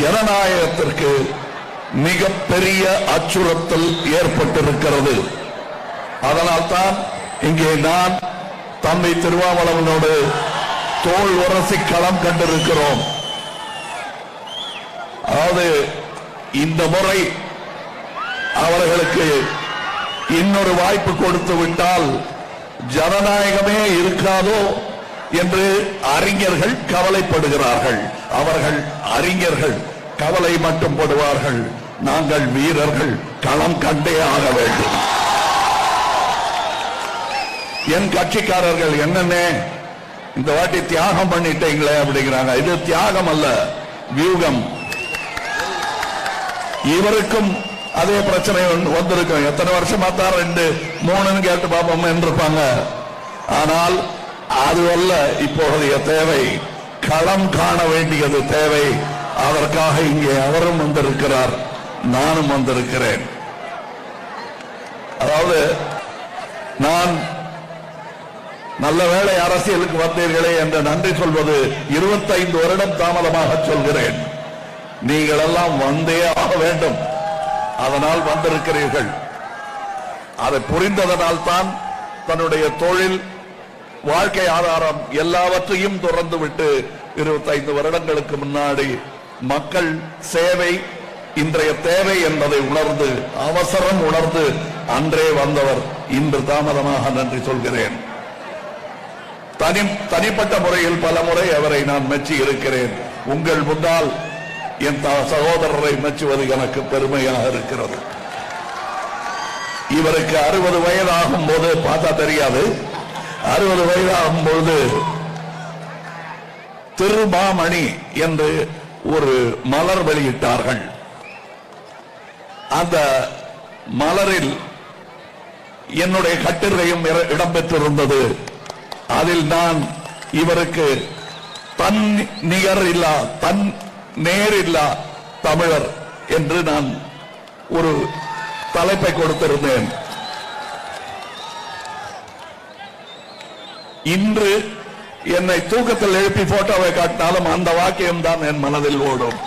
ஜனநாயகத்திற்கு மிகப்பெரிய அச்சுறுத்தல் ஏற்பட்டிருக்கிறது. அதனால்தான் இங்கே நான் தம்பி திருவாவளவனோடு தோல் உரசி களம் கண்டிருக்கிறோம். அதாவது இந்த முறை அவர்களுக்கு இன்னொரு வாய்ப்பு கொடுத்து விட்டால் ஜனநாயகமே இருக்காதோ என்று அறிஞர்கள் கவலைப்படுகிறார்கள். அவர்கள் அறிஞர்கள். கவலை மட்டும் போடுவார்கள். நாங்கள் வீரர்கள். களம் கண்டே ஆக வேண்டும். என் கட்சிக்காரர்கள் என்னென்ன? இந்த வாட்டி தியாகம் பண்ணிட்டீங்களே அப்படிங்கிறாங்க. இது தியாகம் அல்ல வியூகம். இவருக்கும் அதே பிரச்சனை வந்திருக்கும். எத்தனை வருஷமா தான் ரெண்டு மூணுன்னு கேட்டு பார்ப்போம் இருப்பாங்க ஆனால் அது அல்ல இப்போதைய தேவை. களம் காண வேண்டியது தேவை. அதற்காக இங்கே அவரும் வந்திருக்கிறார். நானும் வந்திருக்கிறேன். அதாவது நான் நல்ல வேளை அரசியலுக்கு வந்தீர்களே என்று நன்றி சொல்வது 25 வருடம் தாமதமாக சொல்கிறேன். நீங்கள் எல்லாம் வந்தே ஆக வேண்டும். அதனால் வந்திருக்கிறீர்கள். அதை புரிந்ததனால் தான் தன்னுடைய தொழில் வாழ்க்கை ஆதாரம் எல்லாவற்றையும் துறந்து விட்டு 25 வருடங்களுக்கு முன்னாடி மக்கள் சேவை இன்றைய தேவை என்பதை உணர்ந்து அவசரம் உணர்ந்து அன்றே வந்தவர். இன்று தாமதமாக நன்றி சொல்கிறேன். தனி தனிப்பட்ட முறையில் பல முறை அவரை நான் மெச்சி இருக்கிறேன். உங்கள் முன்னால் என் சகோதரரை மெச்சுவது எனக்கு பெருமையாக இருக்கிறது. இவருக்கு அறுபது வயதாகும் போது பார்த்தா தெரியாது. அறுபது வயதாகும் பொழுது திருமாமணி என்று ஒரு மலர் வெளியிட்டார்கள். அந்த மலரில் என்னுடைய கட்டுரையும் இடம்பெற்றிருந்தது. அதில் நான் இவருக்கு தன் நிகர் இல்லா தன் நேர் இல்லா தமிழர் என்று நான் ஒரு தலைப்பை கொடுத்திருந்தேன். இன்று என்னை தூக்கத்தில் எழுப்பி போட்டோவை காட்டினாலும் அந்த வாக்கியம் தான் என் மனதில் ஓடும்.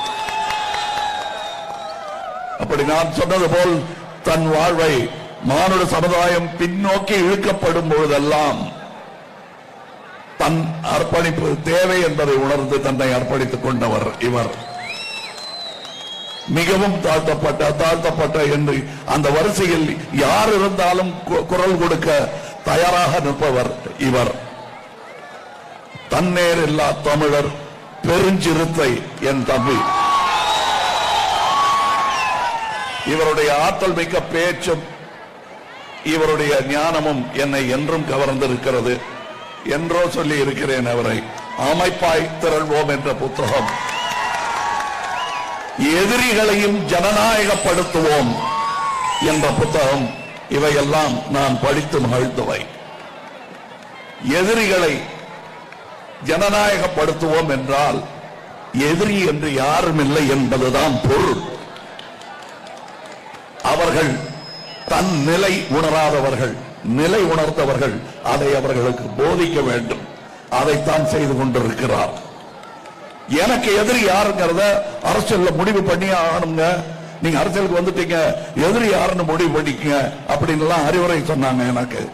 அப்படி நான் சொன்னது போல் தன் வாழ்வை மானுட சமுதாயம் பின்னோக்கி இழுக்கப்படும் பொழுதெல்லாம் தன் அர்ப்பணிப்பு தேவை என்பதை உணர்ந்து தன்னை அர்ப்பணித்துக் கொண்டவர் இவர். மிகவும் தாழ்த்தப்பட்ட தாழ்த்தப்பட்ட என்று அந்த வரிசையில் யார் இருந்தாலும் கு- குரல் கொடுக்க தயாராக நிற்பவர் இவர். தன்னேர் இல்லா தமிழர் பெருஞ்சிறுத்தை என் தம்பி. இவருடைய ஆற்றல் மிக்க பேச்சும் இவருடைய ஞானமும் என்னை என்றும் கவர்ந்திருக்கிறது. என்றோ சொல்லி இருக்கிறேன் அவரை. அமைப்பாய் திரள்வோம் என்ற புத்தகம். எதிரிகளையும் ஜனநாயகப்படுத்துவோம் என்ற புத்தகம். இவையெல்லாம் நான் படித்து மகிழ்ந்தவை. எதிரிகளை ஜனநாயகப்படுத்துவோம் என்றால் எதிரி என்று யாரும் இல்லை என்பதுதான் பொருள். அவர்கள் தன் நிலை உணராதவர்கள் நிலை உணர்ந்தவர்கள் அதை அவர்களுக்கு போதிக்க வேண்டும். அதைத்தான் செய்து கொண்டிருக்கிறார். எனக்கு எதிரி யாருங்கிறத அரசியல்ல முடிவு பண்ணி ஆகணுங்க. நீங்க அரசியலுக்கு வந்துட்டீங்க எதிரி யாருன்னு முடிவு பண்ணிக்கங்க அப்படின்னு எல்லாம் அறிவுரை சொன்னாங்க எனக்கு.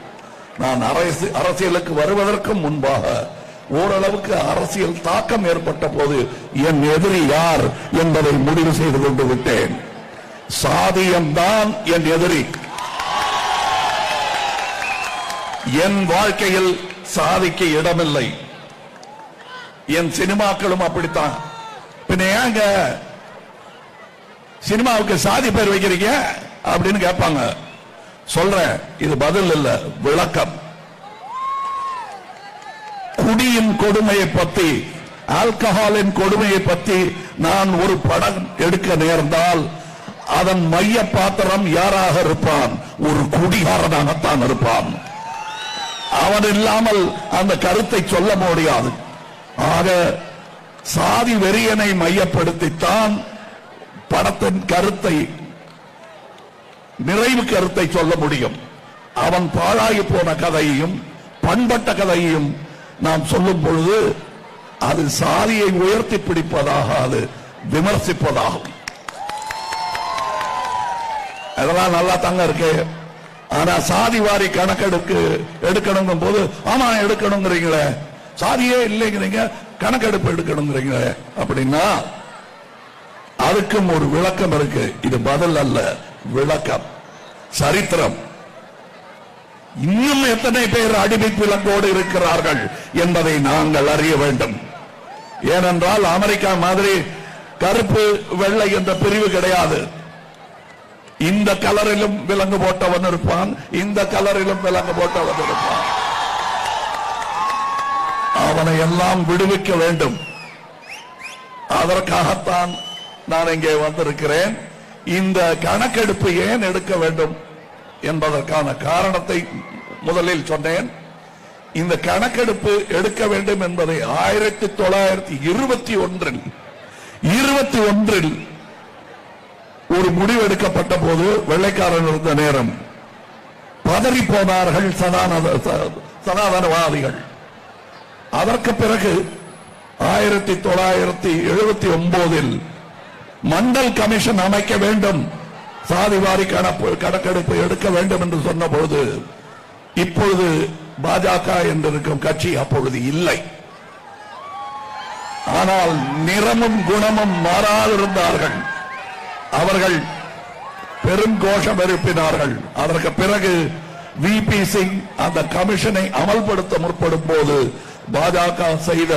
நான் அரசு அரசியலுக்கு வருவதற்கு முன்பாக ஓரளவுக்கு அரசியல் தாக்கம் ஏற்பட்ட போது என் எதிரி யார் என்பதை முடிவு செய்து கொண்டு விட்டேன். சாதியம்தான் என் எதிரி. என் வாழ்க்கையில் சாதிக்கு இடமில்லை. என் சினிமாக்களும் அப்படித்தான். பின்ன ஏங்க சினிமாவுக்கு சாதி பேர் வைக்கிறீங்க? அப்படின்னு கேட்பாங்க. சொல்றேன் இது பதில் இல்ல விளக்கம். குடியின் கொடுமையை பத்தி ஆல்கஹாலின் கொடுமையை பத்தி நான் ஒரு படம் எடுக்க நேர்ந்தால் அதன் மைய பாத்திரம் யாராக இருப்பான்? ஒரு குடிகாரனாகத்தான் இருப்பான். அவன் இல்லாமல் அந்த கருத்தை சொல்ல முடியாது. ஆக சாதி வெறியனை மையப்படுத்தித்தான் படத்தின் கருத்தை நிறைவு கருத்தை சொல்ல முடியும். அவன் பாழாகி போன கதையையும் பண்பட்ட கதையையும் நாம் சொல்லும் பொழுது அது சாதியை உயர்த்தி பிடிப்பதாக அது விமர்சிப்பதாகும். அதெல்லாம் நல்லா தாங்க இருக்கு. ஆனா சாதி வாரி கணக்கெடுக்கு எடுக்கணுங்கும் போது ஆமா எடுக்கணுங்கிறீங்களே. சாதியே இல்லைங்கிறீங்க கணக்கெடுப்பு எடுக்கணுங்கிறீங்களே. அப்படின்னா அதுக்கும் ஒரு விளக்கம் இருக்கு. இது பதில் அல்ல விளக்கம். சரித்திரம். இன்னும் எத்தனை பேர் அடிமை விலங்கோடு இருக்கிறார்கள் என்பதை நாங்கள் அறிய வேண்டும். ஏனென்றால் அமெரிக்கா மாதிரி கருப்பு வெள்ளை என்ற பிரிவு கிடையாது. இந்த கலரிலும் விலங்கு போட்டவன் இருப்பான் இந்த கலரிலும் விலங்கு போட்டவன் இருப்பான். அவனை எல்லாம் விடுவிக்க வேண்டும். அதற்காகத்தான் நான் இங்கே வந்திருக்கிறேன். இந்த கணக்கெடுப்பு ஏன் எடுக்க வேண்டும்? என்பதற்கான காரணத்தை முதலில் சொன்னேன். இந்த கணக்கெடுப்பு எடுக்க வேண்டும் என்பதை ஆயிரத்தி தொள்ளாயிரத்தி இருபத்தி ஒன்றில் இருபத்தி ஒன்றில் ஒரு முடிவு எடுக்கப்பட்ட போது வெள்ளைக்காரன் இருந்த நேரம் பதறி போனார்கள் சதானத ச- சனாதனவாதிகள் அதற்கு பிறகு ஆயிரத்தி தொள்ளாயிரத்தி எழுபத்தி ஒன்பதில் மண்டல் கமிஷன் அமைக்க வேண்டும். சாதிவாரி கணப்பு கணக்கெடுப்பு எடுக்க வேண்டும் என்று சொன்னபோது இப்பொழுது பாஜக என்றிருக்கும் கட்சி அப்பொழுது இல்லை. ஆனால் நிறமும் குணமும் மாறாதிருந்தார்கள். அவர்கள் பெரும் கோஷம் எழுப்பினார்கள். அதற்கு பிறகு விபி சிங் அந்த கமிஷனை அமல்படுத்த முற்படும் போது பாஜக செய்த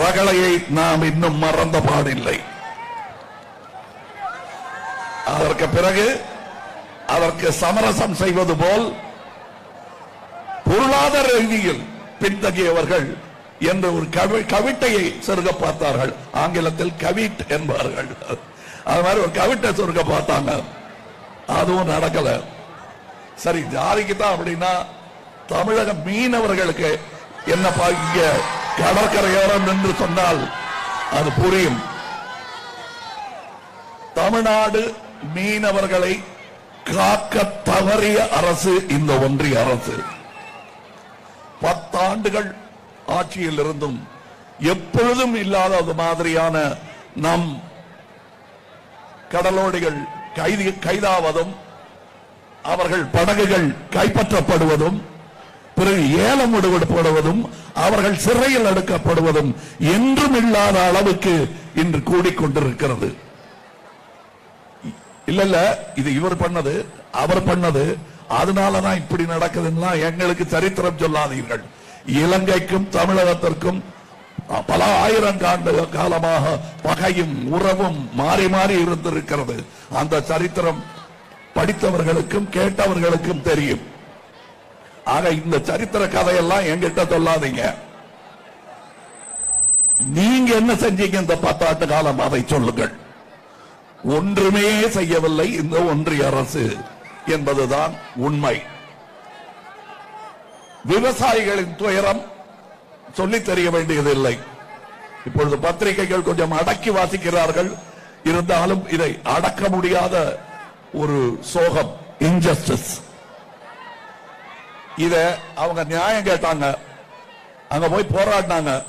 ரகளையை நாம் இன்னும் மறந்த பாடில்லை. அதற்கு பிறகு அதற்கு சமரசம் செய்வது போல் பொருளாதார ரீதியில் பின்தங்கியவர்கள் என்ற ஒரு கவி- கவிட்டையை சொருக பார்த்தார்கள். ஆங்கிலத்தில் கவிட் என்பார்கள். அது மாதிரி ஒரு கவிட்டை சொருக பார்த்தாங்க. அதுவும் நடக்கல. சரி ஜாதிக்கு தான் அப்படின்னா தமிழக மீனவர்களுக்கு என்ன பாக்கிய கடற்கரையோரம் என்று சொன்னால் அது புரியும். தமிழ்நாடு மீனவர்களை காக்க தவறிய அரசு இந்த ஒன்றிய அரசு. பத்தாண்டுகள் ஆட்சியில் இருந்தும் எப்பொழுதும் இல்லாத அது மாதிரியான நம் கடலோடிகள் கைது கைதாவதும் அவர்கள் படகுகள் கைப்பற்றப்படுவதும் பிறகு ஏலம் விடுபடுவதும் அவர்கள் சிறையில் அடுக்கப்படுவதும் என்றும் இல்லாத அளவுக்கு இன்று கூடிக்கொண்டிருக்கிறது. இல்ல இல்ல இது இவர் பண்ணது அவர் பண்ணது. அதனாலதான் இப்படி நடக்குதுன்னா எங்களுக்கு சரித்திரம் சொல்லாதீர்கள். இலங்கைக்கும் தமிழகத்திற்கும் பல ஆயிரம் ஆண்டு காலமாக பகையும் உறவும் மாறி மாறி இருந்திருக்கிறது. அந்த சரித்திரம் படித்தவர்களுக்கும் கேட்டவர்களுக்கும் தெரியும். ஆக இந்த சரித்திர கதையெல்லாம் என்கிட்ட சொல்லாதீங்க. நீங்க என்ன செஞ்சீங்க இந்த பத்தாண்டு காலம்? அதை சொல்லுங்கள். ஒன்றுமே செய்யவில்லை இந்த ஒன்றிய அரசு என்பதுதான் உண்மை. விவசாயிகளின் துயரம் சொல்லி தெரிய வேண்டியதில்லை. இப்பொழுது பத்திரிகைகள் கொஞ்சம் அடக்கி வாசிக்கிறார்கள். இருந்தாலும் இதை அடக்க முடியாத ஒரு சோகம் இன்ஜஸ்டிஸ் இத அவங்க நியாயம் கேட்டாங்க. அங்க போய் போராடினாங்க.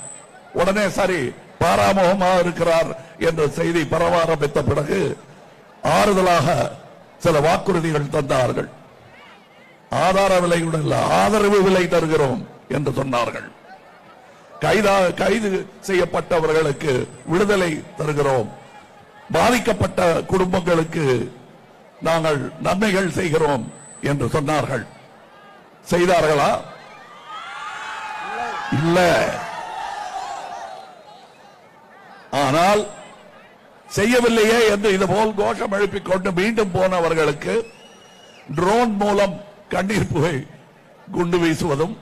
உடனே சரி பாராமுகமாக இருக்கிறார் என்ற செய்தி பரவ ஆரம்பித்த பிறகு ஆறுதலாக சில வாக்குறுதிகள் தந்தார்கள். ஆதார விலையுடன் இல்ல ஆதரவு விலை தருகிறோம் என்று சொன்னார்கள். கைதா கைது செய்யப்பட்டவர்களுக்கு விடுதலை தருகிறோம். பாதிக்கப்பட்ட குடும்பங்களுக்கு நாங்கள் நன்மைகள் செய்கிறோம் என்று சொன்னார்கள். செய்தார்களா? இல்ல. ஆனால் செய்யவில்லையே என்று இதுபோல் கோஷம் எழுப்பிக் கொண்டு மீண்டும் போனவர்களுக்கு ட்ரோன் மூலம் கண்ணீர் புகை குண்டு வீசுவதும்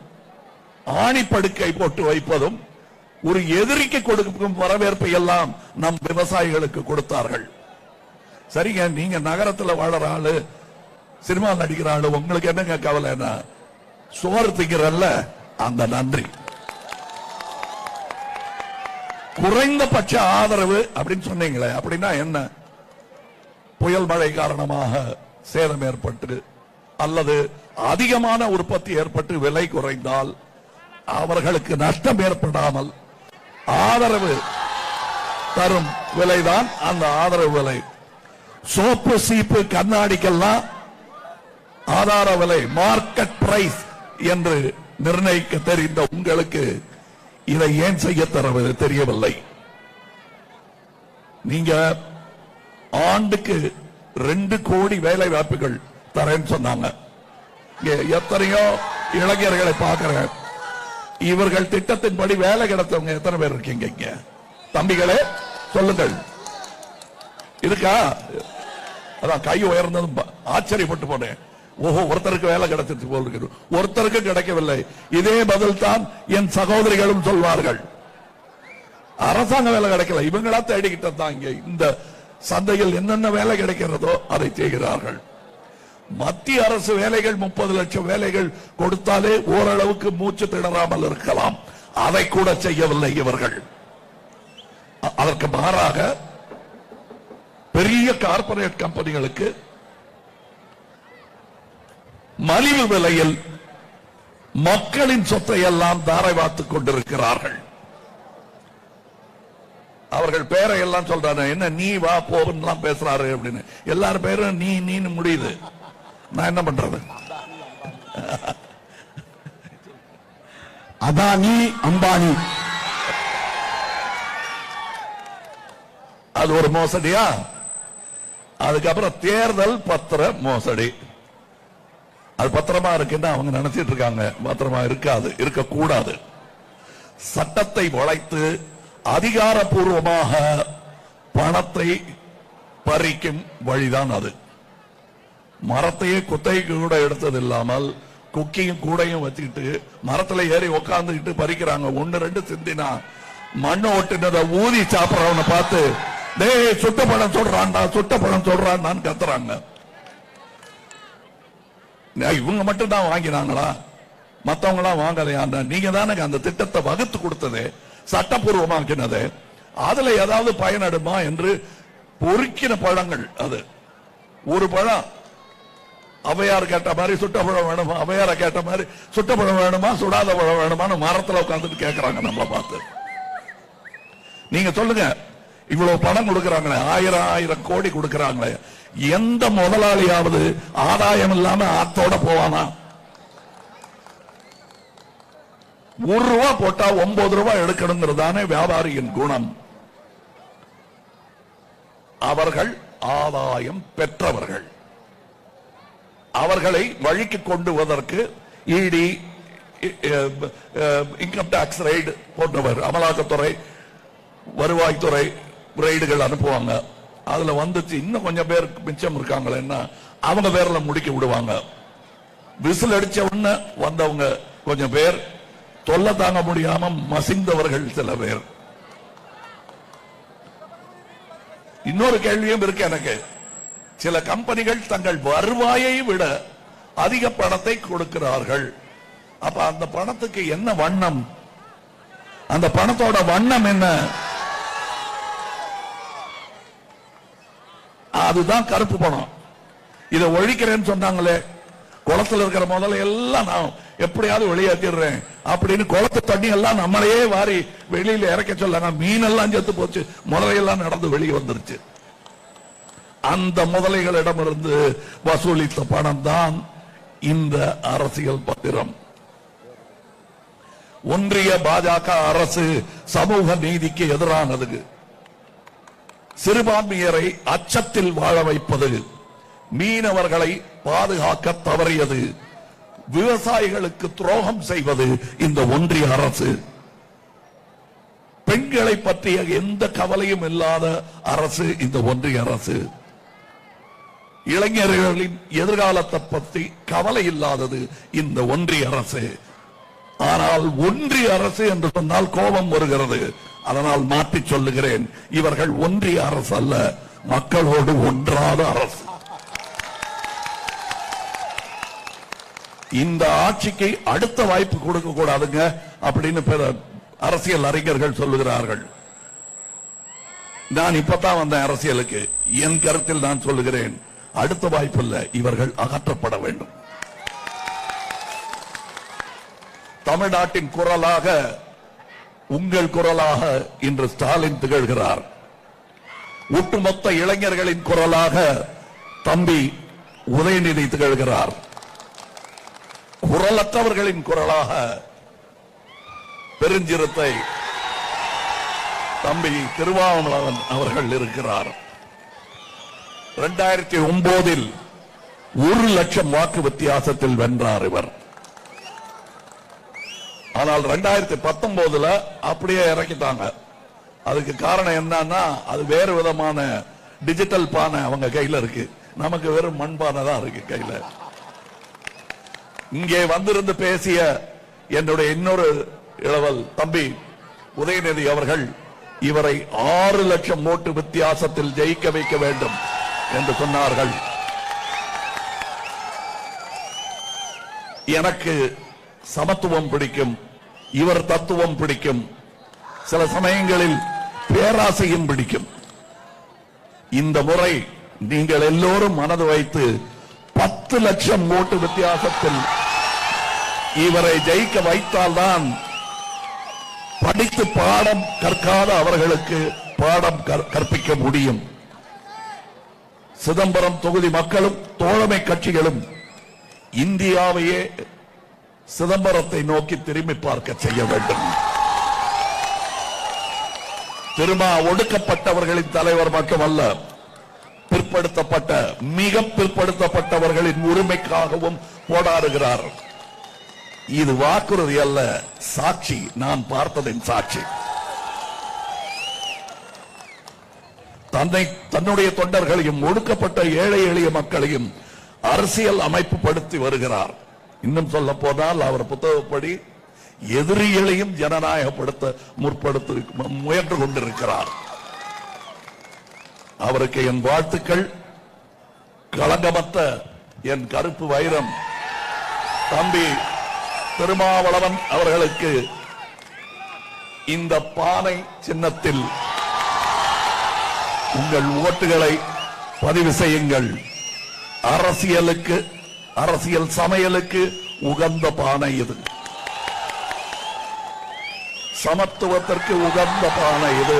ஆணிப்படுக்கை போட்டு வைப்பதும் ஒரு எதிரிக்கு கொடுக்கும் வரவேற்பை எல்லாம் நம் விவசாயிகளுக்கு கொடுத்தார்கள். சரிங்க நீங்க நகரத்தில் வாழற ஆளு சினிமா நடிக்கிற ஆளு உங்களுக்கு என்னங்க கவலைன்னா சோறு திங்கிறல்ல? அந்த நன்றி. குறைந்தபட்ச ஆதரவு அப்படின்னு சொன்னீங்களே அப்படின்னா என்ன? புயல் மழை காரணமாக சேதம் ஏற்பட்டு அல்லது அதிகமான உற்பத்தி ஏற்பட்டு விலை குறைந்தால் அவர்களுக்கு நஷ்டம் ஏற்படாமல் ஆதரவு தரும் விலைதான் அந்த ஆதரவு விலை. சோப்பு சீப்பு கண்ணாடிக்கெல்லாம் ஆதார விலை மார்க்கெட் பிரைஸ் என்று நிர்ணயிக்க தெரிந்த உங்களுக்கு இதை ஏன் செய்ய தரவது தெரியவில்லை. நீங்க ஆண்டுக்கு ரெண்டு கோடி வேலை வாய்ப்புகள் தரேன்னு சொன்னாங்க. எத்தனையோ இளைஞர்களை பார்க்கிறேன். இவர்கள் திட்டத்தின்படி வேலை கிடைத்தவங்க எத்தனை பேர் இருக்கீங்க இங்க? தம்பிகளே சொல்லுங்கள். இருக்கா? அதான் கை உயர்ந்ததும் ஆச்சரியப்பட்டு போனேன். ஓஹோ ஒருத்தருக்கு வேலை கிடைச்சிட்டு போல் ஒருத்தருக்கு கிடைக்கவில்லை. இதே பதில் தான் என் சகோதரிகளும் சொல்வார்கள். அரசாங்க வேலை கிடைக்கல. இவங்களா தேடிக்கிட்டு தான் இங்க. இந்த சந்தையில் என்னென்ன வேலை கிடைக்கிறதோ அதை செய்கிறார்கள். மத்திய அரசு வேலைகள் முப்பது லட்சம் வேலைகள் கொடுத்தாலே ஓரளவுக்கு மூச்சு திணறாமல் இருக்கலாம். அதை கூட செய்யவில்லை இவர்கள். அதற்கு மாறாக பெரிய கார்பரேட் கம்பெனிகளுக்கு மலிவு விலையில் மக்களின் சொத்தை எல்லாம் தாரை வாத்துக் கொண்டிருக்கிறார்கள். அவர்கள் பேரை எல்லாம் சொல்றாரு என்ன நீ வா போன்னு பேசுறாரு அப்படின்னு. எல்லாரும் பேரும் நீ நீன்னு முடியுது. நான் என்ன பண்றது? அதானி அம்பானி. அது ஒரு மோசடியா? அதுக்கப்புறம் தேர்தல் பத்திர மோசடி. அது பத்திரமா இருக்குன்னு அவங்க நினைச்சிட்டு இருக்காங்க. பத்திரமா இருக்காது இருக்கக்கூடாது. சட்டத்தை வளைத்து அதிகாரப்பூர்வமாக பணத்தை பறிக்கும் வழிதான் அது. மரத்தையே குத்தைக்கு கூட எடுத்தது இல்லாமல் குக்கியும் கூடையும் வச்சுக்கிட்டு மரத்துல ஏறி உக்காந்துக்கிட்டு பறிக்கிறாங்க. ஒன்னு ரெண்டு சிந்தினா மண்ணு ஒட்டினதை ஊதி சாப்பிடறவனை பார்த்து டேய் சுட்ட பழம் சொல்றான்டா சுட்ட பழம் சொல்றான்னு கத்துறாங்க. இவங்க மட்டும் தான் வாங்கினாங்களா? மத்தவங்க எல்லாம் வாங்கலையாண்டா நீங்க தானே அந்த திட்டத்தை வகுத்து கொடுத்தது சட்டப்பூர்வமாக்கினது அதுல ஏதாவது பயனடுமா என்று பொறுக்கின பழங்கள் அது. ஒரு பழம். அவையார் கேட்ட மாதிரி சுட்ட பழம் வேணுமா? அவையார கேட்ட மாதிரி சுட்ட பழம் வேணுமா? சுடாத பழம் வேணுமான்னு மரத்துல உட்கார்ந்துட்டு கேக்குறாங்க நம்மள பார்த்து. நீங்க சொல்லுங்க இவ்வளவு பணம் கொடுக்கறாங்களே ஆயிரம் ஆயிரம் கோடி கொடுக்கறாங்களே. எந்த முதலாளியாவது ஆதாயம் இல்லாம ஆத்தோட போவானா? ஒரு ரூபா போட்டா ஒன்பது ரூபாய் எடுக்கணுங்கிறதானே வியாபாரியின் குணம். அவர்கள் ஆதாயம் பெற்றவர்கள். அவர்களை வழிக்கு கொண்டு வருவதற்கு இடி இன்கம் டாக்ஸ் ரைடு போன்றவர் அமலாக்கத்துறை வருவாய்த்துறை பிரைடுகள் அனுப்புவாங்க. அதுல வந்துச்சு இன்னும் கொஞ்சம் பேர் மிச்சம் இருக்காங்களேன்னா அவங்க பேர்ல முடிக்க விடுவாங்க. விசில் அடிச்ச உடனே வந்தவங்க கொஞ்சம் பேர் தொல்லை தாங்க முடியாம மசிந்தவர்கள் சில பேர். இன்னொரு கேள்வியும் இருக்கு எனக்கு. சில கம்பெனிகள் தங்கள் வருவாயை விட அதிக பணத்தை கொடுக்கிறார்கள். அப்ப அந்த பணத்துக்கு என்ன வண்ணம்? அந்த பணத்தோட வண்ணம் என்ன? அதுதான் கருப்பு பணம். இதை ஒழிக்கிறேன்னு சொன்னாங்களே குளத்துல இருக்கிற முதல்ல எல்லாம் நான் எப்படியாவது வெளியேற்றிடுறேன் அப்படின்னு குளத்து தண்ணி எல்லாம் நம்மளையே வாரி வெளியில இறக்க சொல்லாங்க மீன் எல்லாம் செத்து போச்சு முதலையெல்லாம் நடந்து வெளியே வந்துருச்சு. அந்த முதலைகளிடமிருந்து வசூலித்த பணம் தான் இந்த அரசியல் பத்திரம். ஒன்றிய பாஜக அரசு சமூக நீதிக்கு எதிரானது சிறுபான்மையரை அச்சத்தில் வாழ வைப்பது மீனவர்களை பாதுகாக்க தவறியது. விவசாயிகளுக்கு துரோகம் செய்வது இந்த ஒன்றிய அரசு. பெண்களை பற்றிய எந்த கவலையும் இல்லாத அரசு இந்த ஒன்றிய அரசு. இளைஞர்களின் எதிர்காலத்தை பற்றி கவலை இல்லாதது இந்த ஒன்றிய அரசு. ஆனால் ஒன்றிய அரசு என்று சொன்னால் கோபம் வருகிறது. அதனால் மாற்றி சொல்லுகிறேன் இவர்கள் ஒன்றிய அரசு அல்ல மக்களோடு ஒன்றாத அரசு. இந்த ஆட்சிக்கு அடுத்த வாய்ப்பு கொடுக்க கூடாதுங்க அப்படின்னு பிற அரசியல் அறிஞர்கள் சொல்லுகிறார்கள். நான் இப்பதான் வந்தேன் அரசியலுக்கு. என் கருத்தில் நான் சொல்லுகிறேன் அடுத்த வாய்ப்பு இல்ல இவர்கள் அகற்றப்பட வேண்டும். தமிழ்நாட்டின் குரலாக உங்கள் குரலாக இன்று ஸ்டாலின் திகழ்கிறார். ஒட்டுமொத்த இளைஞர்களின் குரலாக தம்பி உதயநிதி திகழ்கிறார். குரலற்றவர்களின் குரலாக பெருஞ்சிறுத்தை தம்பி திருவாவளவன் அவர்கள் இருக்கிறார். இரண்டாயிரத்தி ஒன்பதில் ஒரு லட்சம் வாக்கு வித்தியாசத்தில் வென்றார் இவர். ஆனால் ரெண்டாயிரத்தி பத்தொன்பதுல அப்படியே இறக்கிட்டாங்க. அதுக்கு காரணம் என்னன்னா அது வேறு விதமான டிஜிட்டல் பானை அவங்க கையில இருக்கு. நமக்கு வெறும் மண் பானை தான் இருக்கு கையில. இங்கே வந்திருந்து பேசிய என்னுடைய இன்னொரு இளவல் தம்பி உதயநிதி அவர்கள் இவரை ஆறு லட்சம் ஓட்டு வித்தியாசத்தில் ஜெயிக்க வைக்க வேண்டும் என்று சொன்னார்கள். எனக்கு சமத்துவம் பிடிக்கும். இவர் தத்துவம் பிடிக்கும். சில சமயங்களில் பேராசையும் பிடிக்கும். இந்த முறை நீங்கள் எல்லோரும் மனது வைத்து பத்து லட்சம் ஓட்டு வித்தியாசத்தில் இவரை ஜெயிக்க வைத்தால்தான் படித்து பாடம் கற்காத அவர்களுக்கு பாடம் கற்பிக்க முடியும். சிதம்பரம் தொகுதி மக்களும் தோழமை கட்சிகளும் இந்தியாவையே சிதம்பரத்தை நோக்கி திரும்பி பார்க்க செய்ய வேண்டும். திருமா ஒடுக்கப்பட்டவர்களின் தலைவர் மட்டுமல்ல பிற்படுத்தப்பட்ட மிக பிற்படுத்தப்பட்டவர்களின் உரிமைக்காகவும் போராடுகிறார். இது வாக்குறுதி அல்ல சாட்சி நான் பார்த்ததின் சாட்சி. தன்னை தன்னுடைய தொண்டர்களையும் ஒடுக்கப்பட்ட ஏழை எளிய மக்களையும் அரசியல் அமைப்பு படுத்தி வருகிறார். இன்னும் சொல்ல போனால் அவர் புத்தகப்படி எதிரிகளையும் ஜனநாயகப்படுத்த முற்படுத்த முயன்று கொண்டிருக்கிறார். அவருக்கு என் வாழ்த்துக்கள். களங்கமற்ற என் கருப்பு வைரம். தம்பி திருமாவளவன் அவர்களுக்கு இந்த பானை சின்னத்தில் உங்கள் ஓட்டுகளை பதிவு செய்யுங்கள். அரசியலுக்கு அரசியல் சமையலுக்கு உகந்த பானை இது. சமத்துவத்திற்கு உகந்த பானை இது.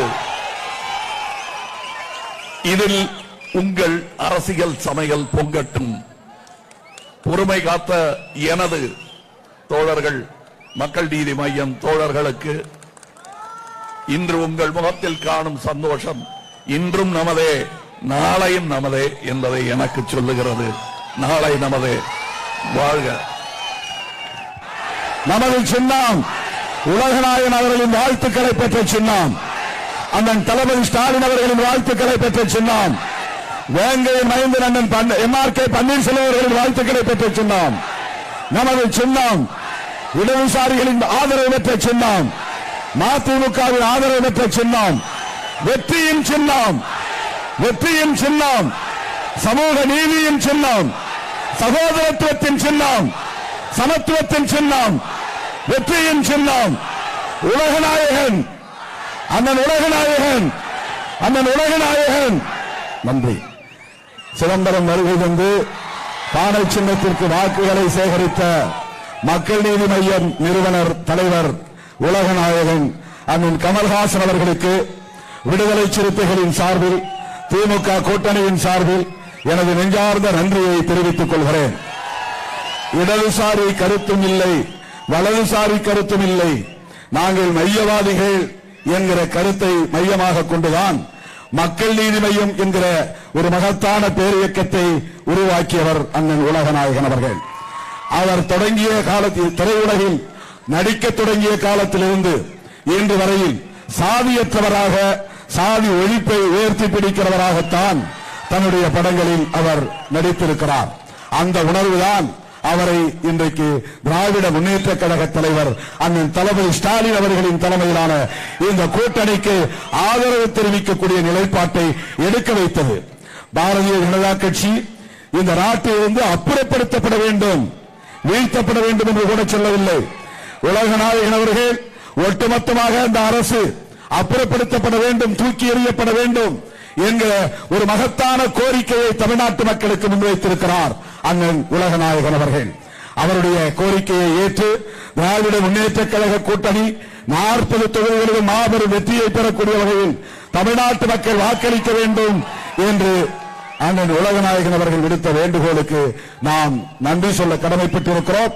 இதில் உங்கள் அரசியல் சமையல் பொங்கட்டும். பொறுமை காத்த எனது தோழர்கள் மக்கள் நீதி மையம் தோழர்களுக்கு இன்று உங்கள் முகத்தில் காணும் சந்தோஷம் இன்றும் நமதே நாளையும் நமதே என்பதை எனக்கு சொல்லுகிறது. நாளை நமது வாழ்க. நமது சின்னம் உலகநாயகன் அவர்களின் வாழ்த்துக்களை பெற்ற சின்னம். அண்ணன் தளபதி ஸ்டாலின் அவர்களின் வாழ்த்துக்களை பெற்ற சின்னம். வேங்கையின் மஹிந்தன் அண்ணன் எம் ஆர் கே பன்னீர்செல்வம் அவர்களின் வாழ்த்துக்களை பெற்ற சின்னம். நமது சின்னம் இடதுசாரிகளின் ஆதரவு பெற்ற சின்னம். மதிமுகவின் ஆதரவு பெற்ற சின்னம். வெற்றியின் சின்னம். வெற்றியின் சின்னம். சமூக நீதியின் சின்னம். சகோதரத்துவத்தின் சின்னம் சமத்துவத்தின் சின்னம் வெற்றியின் சின்னம். உலகநாயகன் அண்ணன் உலகநாயகன் அண்ணன் உலகநாயகன் நன்றி. சிதம்பரம் வருகை தந்து பானை சின்னத்திற்கு வாக்குகளை சேகரித்த மக்கள் நீதி மையம் நிறுவனர் தலைவர் உலகநாயகன் அண்ணன் கமல்ஹாசன் அவர்களுக்கு விடுதலை சிறுத்தைகளின் சார்பில் திமுக கூட்டணியின் சார்பில் எனது நெஞ்சார்ந்த நன்றியை தெரிவித்துக் கொள்கிறேன். இடதுசாரி கருத்தும் இல்லை வலதுசாரி கருத்தும் இல்லை. நாங்கள் மையவாதிகள் என்கிற கருத்தை மையமாக கொண்டுதான் மக்கள் நீதி மையம் என்கிற ஒரு மகத்தான பேரியக்கத்தை உருவாக்கியவர் அண்ணன் உலகநாயகன் அவர்கள். அவர் தொடங்கிய காலத்தில் திரையுலகில் நடிக்க தொடங்கிய காலத்திலிருந்து இன்று வரையில் சாதியற்றவராக சாதி ஒழிப்பை உயர்த்தி பிடிக்கிறவராகத்தான் தன்னுடைய படங்களில் அவர் நடித்திருக்கிறார். அந்த உணர்வுதான் அவரை இன்றைக்கு திராவிட முன்னேற்ற கழக தலைவர் அண்ணன் தளபதி ஸ்டாலின் அவர்களின் தலைமையிலான இந்த கூட்டணிக்கு ஆதரவு தெரிவிக்கக்கூடிய நிலைப்பாட்டை எடுக்க வைத்தது. பாரதிய ஜனதா கட்சி இந்த நாட்டிலிருந்து அப்புறப்படுத்தப்பட வேண்டும் வீழ்த்தப்பட வேண்டும் என்று கூட சொல்லவில்லை. உலக நாயகன் அவர்கள் ஒட்டுமொத்தமாக அந்த அரசு அப்புறப்படுத்தப்பட வேண்டும் தூக்கி எறியப்பட வேண்டும். என்கிற ஒரு மகத்தான கோரிக்கையை தமிழ்நாட்டு மக்களுக்கு முன்வைத்திருக்கிறார் அண்ணன் உலகநாயகன் அவர்கள். அவருடைய கோரிக்கையை ஏற்று திராவிட முன்னேற்ற கழக கூட்டணி நாற்பது தொகுதிகளிலும் மாபெரும் வெற்றியை பெறக்கூடிய வகையில் தமிழ்நாட்டு மக்கள் வாக்களிக்க வேண்டும் என்று அண்ணன் உலகநாயகன் அவர்கள் விடுத்த வேண்டுகோளுக்கு நாம் நன்றி சொல்ல கடமைப்பட்டிருக்கிறோம்.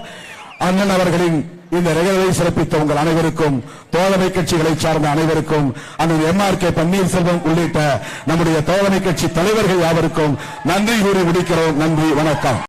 அண்ணன் அவர்களின் இந்த நிகழ்வை சிறப்பித்த உங்கள் அனைவருக்கும் தோழமை கட்சிகளை சார்ந்த அனைவருக்கும் அந்த எம் ஆர் கே பன்னீர்செல்வம் உள்ளிட்ட நம்முடைய தோழமை கட்சி தலைவர்கள் யாவருக்கும் நன்றி கூறி முடிக்கிறோம். நன்றி வணக்கம்.